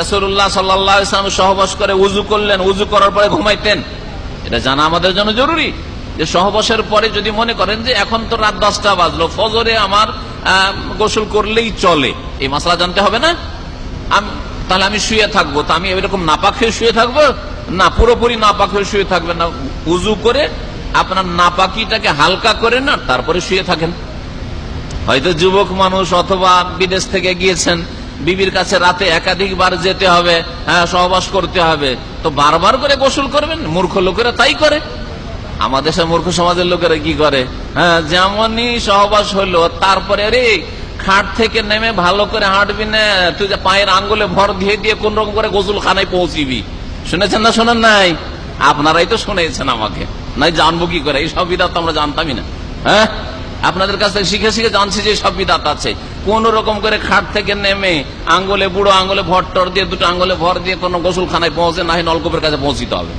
রসুল্লাহ সাল্লাম সহবাস করে উজু করলেন উজু করার পরে ঘুমাইতেন। এটা জানা আমাদের জন্য জরুরি যে সহবাসের পরে যদি মনে করেন যে এখন তো রাত দশটা বাজলো, ফজরে আমার গোসল করলেই চলে। এই মশলা জানতে হবে না? তাহলে আমি শুয়ে থাকব। তো আমি এরকম নাপাক হয়ে শুয়ে থাকব? না, পুরোপুরি নাপাক হয়ে শুয়ে থাকবেন না। উজু করে আপনার নাপাকিটাকে হালকা করে না, তারপরে শুয়ে থাকেন। হয়তো যুবক মানুষ অথবা বিদেশ থেকে গিয়েছেন বিবির কাছে রাতে একাধিকবার যেতে হবে হ্যাঁ সহবাস করতে হবে। তো বারবার করে গোসল করবেন? মূর্খ লোকেরা তাই করে। আমাদের সে মূর্খ সমাজের লোকেরা কি করে? হ্যাঁ যেমনই সহবাস হলো, তারপরে রে খাট থেকে নেমে ভালো করে হাঁটবি না, তুই যে পায়ের আঙ্গুলে ভর দিয়ে দিয়ে কোন রকম করে গোসল খানায় পৌঁছিবি। শুনেছেন না, শোনেন নাই? আপনারাই তো শুনেছেন আমাকে। নাই, জানব কি করে? এই সব বিধাত আমরা জানতামই না। হ্যাঁ আপনাদের কাছ থেকে শিখে শিখে জানছি যে সব বিদাত আছে। কোন রকম করে খাট থেকে নেমে আঙ্গুলে বুড়ো আঙ্গুলে ভর টর দিয়ে, দুটো আঙ্গুলে ভর দিয়ে কোনো গোসলখানায় পৌঁছে, না হয় নলকূপের কাছে পৌঁছিতে হবে।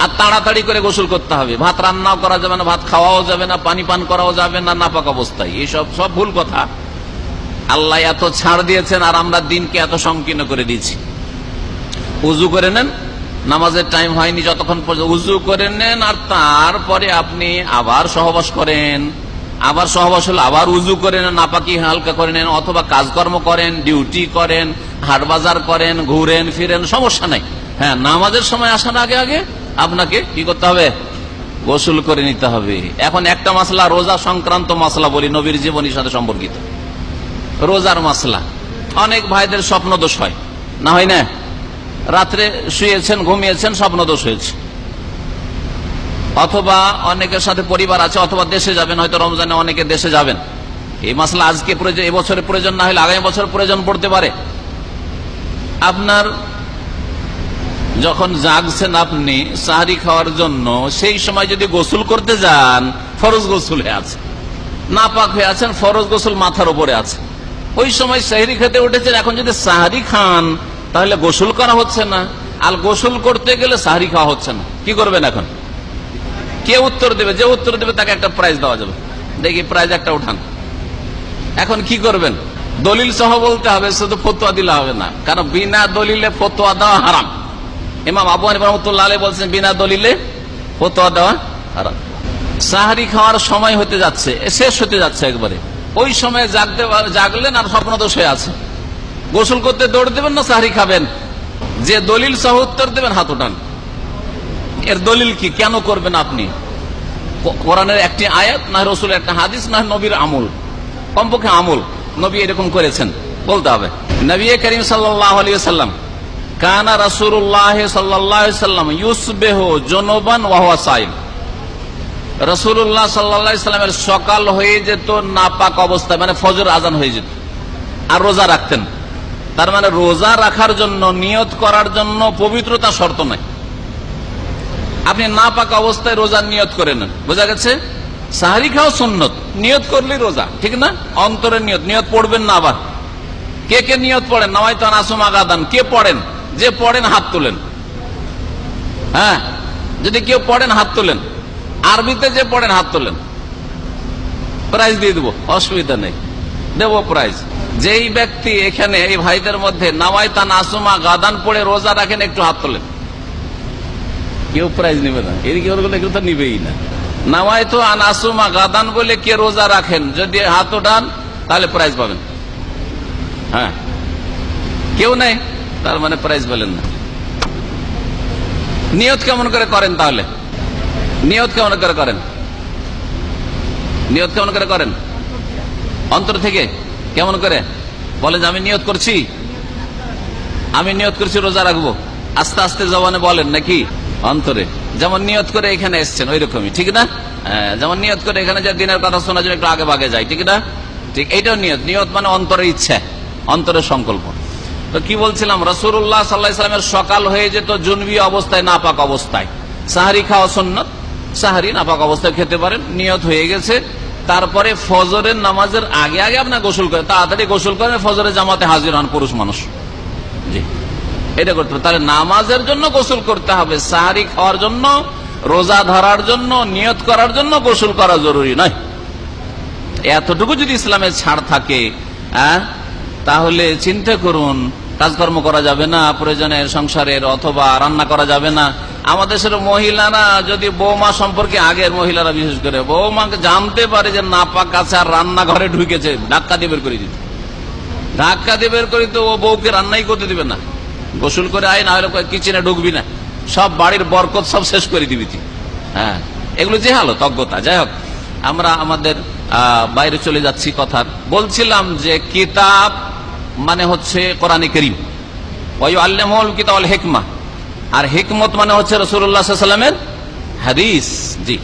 আর তাড়াতাড়ি করে গোসল করতে হবে। ভাত রান্নাও করা যাবে না, ভাত খাওয়াও যাবে না, পানি পান করাও যাবে না, নাপাক অবস্থায়। এইসব সব ভুল কথা। আল্লাহ এত ছাড় দিয়েছেন আর আমরা দিনকে এত সংকীর্ণ করে দিয়েছি। উজু করে নেন, নামাজের টাইম হয়নি যতক্ষণ পর্যন্ত। উজু করে নেন আর তারপরে আপনি আবার সহবাস করেন। আবার সহবাস হলে, আবার উজু করে নেন, নাপাকি হালকা করে নেন, অথবা কাজকর্ম করেন, ডিউটি করেন, হাট বাজার করেন, ঘুরেন, ফিরেন, সমস্যা নাই। হ্যাঁ নামাজের সময় আসার আগে আগে আপনাকে কি করতে হবে? গোসল করে নিতে হবে। এখন একটা মাসলা, রোজা সংক্রান্ত মাসলা বলি, নবীর জীবনীর সাথে সম্পর্কিত। রোজার মাসলা। অনেক ভাইদের স্বপ্ন দোষ হয়। না হয় না? রাত্রে শুয়েছেন, ঘুমিয়েছেন স্বপ্ন দোষ হয়েছে। অথবা অনেকের সাথে পরিবার আছে, অথবা দেশে যাবেন, হয়তো রমজানে অনেকে দেশে যাবেন। এই মাসলা আজকে প্রয়োজন এবছরে প্রয়োজন না হলে আগামী বছর প্রয়োজন পড়তে পারে। আপনার যখন জাগছেন আপনি সাহারি খাওয়ার জন্য, সেই সময় যদি গোসল করতে যান, ফরজ গোসল হয়ে আছে। না পাক হয়ে আছেন, ফরজ গোসল মাথার উপরে আছে। ওই সময় সাহারি খেতে উঠেছেন, এখন যদি সাহারি খান, তাহলে গোসল করা হচ্ছে না। আর গোসল করতে গেলে সাহারি খাওয়া হচ্ছে না। কি করবেন এখন? কে উত্তর দেবে? যে উত্তর দেবে, তাকে একটা প্রাইজ দেওয়া যাবে। দেখি প্রাইজ একটা উঠান। এখন কি করবেন? দলিল সহ বলতে হবে, শুধু ফতোয়া দিলে হবে না। কারণ বিনা দলিলে ফতোয়া দেওয়া হারাম। ইমাম আবু রহমতুল্লাহ বলছেন, বিনা দলিলে ফতোয়া দেওয়া হারাম। সাহারি খাওয়ার সময় হতে যাচ্ছে শেষ হতে যাচ্ছে একবারে। ওই সময় জাগতে জাগলেন আর স্বপ্ন দোষ হয়ে আছে। গোসল করতে দৌড় দেবেন না, সাহারি খাবেন? যে দলিল সহ উত্তর দেবেন, হাত উঠান। এর দলিল কি? কেন করবেন আপনি? কোরআনের একটি আয়াত, না রসুলের একটা হাদিস, না নবীর আমল? কমপক্ষে আমল। নবী এরকম করেছেন, বলতে হবে। নবী করিম আলিয়াল্লাম কানা রাসুল্লাহ সাল্লাহ সাল্লাম ইউসবেহ জনবান রসুল্লাহ সাল্লা সাল্লামের সকাল হয়ে যেত, নাপাক অবস্থায় মানে ফজর আজান হয়ে যেত। আর রোজা রাখতেন। তার মানে রোজা রাখার জন্য, নিয়ত করার জন্য পবিত্রতা শর্ত নাই। আপনি না পাকা অবস্থায় রোজার নিয়ত করে নেন। বোঝা গেছে? সাহারি খাও সুন্নত। নিয়ত করলেই রোজা, ঠিক না? অন্তরের নিয়ত। নিয়ত পড়বেন না আবার। কে কে নিয়ত পড়েন? নামাই তো আসুম আগাদান। কে পড়েন? যে পড়েন, হাত তোলেন। হ্যাঁ? যদি কেউ পড়েন, হাত তোলেন। আরবিতে যে পড়েন, হাত তোলেন। প্রাইজ দিয়ে দেবো। অসুবিধা নেই। দেবো প্রাইজ। যেই ব্যক্তি এখানে, এই ভাইদের মধ্যে নামাই তা নাসুমা গাদান পড়ে রোজা রাখেন, একটু হাত তোলেন। কেউ প্রাইজ নেবে না। এদিকে ওরগুলো কেউ তো নিবেই না। নামাই তো আনাসুমা গাদান বলে, কে রোজা রাখেন? যদি হাত ওঠান, তাহলে প্রাইজ পাবেন। হ্যাঁ। কেউ নেই, তার মানে প্রাইজ বলেন না। নিয়ত কেমন করে করেন তাহলে? নিয়ত কেমন করে করেন? নিয়ত কেমন করে করেন? অন্তর থেকে কেমন করে? বলেন যে, আমি নিয়ত করছি। আমি নিয়ত করছি, রোজা রাখব। আস্তে আস্তে জবানে বলেন, নাকি? অন্তরে। যেমন নিয়ত করে এখানে এসছেন ওই রকমই ঠিক না? হ্যাঁ, যেমন নিয়ত করে এখানে যে দিনের কথা শোনার জন্য একটু আগে ভাগে যায় ঠিক না? ঠিক এইটাও নিয়ত। নিয়ত মানে অন্তরের ইচ্ছা অন্তরের সংকল্প। তো কি বলছিলাম? রসুল্লাহ সাল্লাহ ইসলামের সকাল হয়ে যেত জুনবি অবস্থায় নাপাক অবস্থায়। সাহারি খাওয়া সন্ন্যত সাহারি নাপাক অবস্থায় খেতে পারেন নিয়ত হয়ে গেছে। তারপরে ফজরের নামাজের আগে আগে আপনার গোসল করেন তাড়াতাড়ি গোসল করেন ফজরের জামাতে হাজির হন পুরুষ মানুষ। জি। এটা করতে হবে। তাহলে নামাজের জন্য গোসল করতে হবে। সাহারি খাওয়ার জন্য রোজা ধরার জন্য নিয়ত করার জন্য গোসল করা জরুরি নয়। এতটুকু যদি ইসলামের ছাড় থাকে হ্যাঁ, তাহলে চিন্তা করুন কাজকর্ম করা যাবে না প্রয়োজনের সংসারের অথবা রান্না করা যাবে না। আমাদের দেশের মহিলারা যদি বৌমা সম্পর্কে আগের মহিলারা বিশেষ করে বৌমাকে জানতে পারে যে নাপাক আছে আর রান্নাঘরে ঢুকেছে ধাক্কা দিয়ে বের করে দিত। ধাক্কা দিয়ে বের করি তো ও বউকে রান্নাই করতে দিবে না। গোসল করে আয়, না হলে কিচেনে ঢুকবি না। সব বাড়ির বরকত সব শেষ করে দিবি তুই। হ্যাঁ এগুলো যে হালো, তজ্ঞতা। যাই হোক, আমরা আমাদের বাইরে চলে যাচ্ছি কথার। বলছিলাম যে কিতাব মানে হচ্ছে কোরআন করিম। ওই আল্লামল কিতাব হেকমা। আর হেকমত মানে হচ্ছে রসুল্লাহ সাল্লামের হাদিস। জি।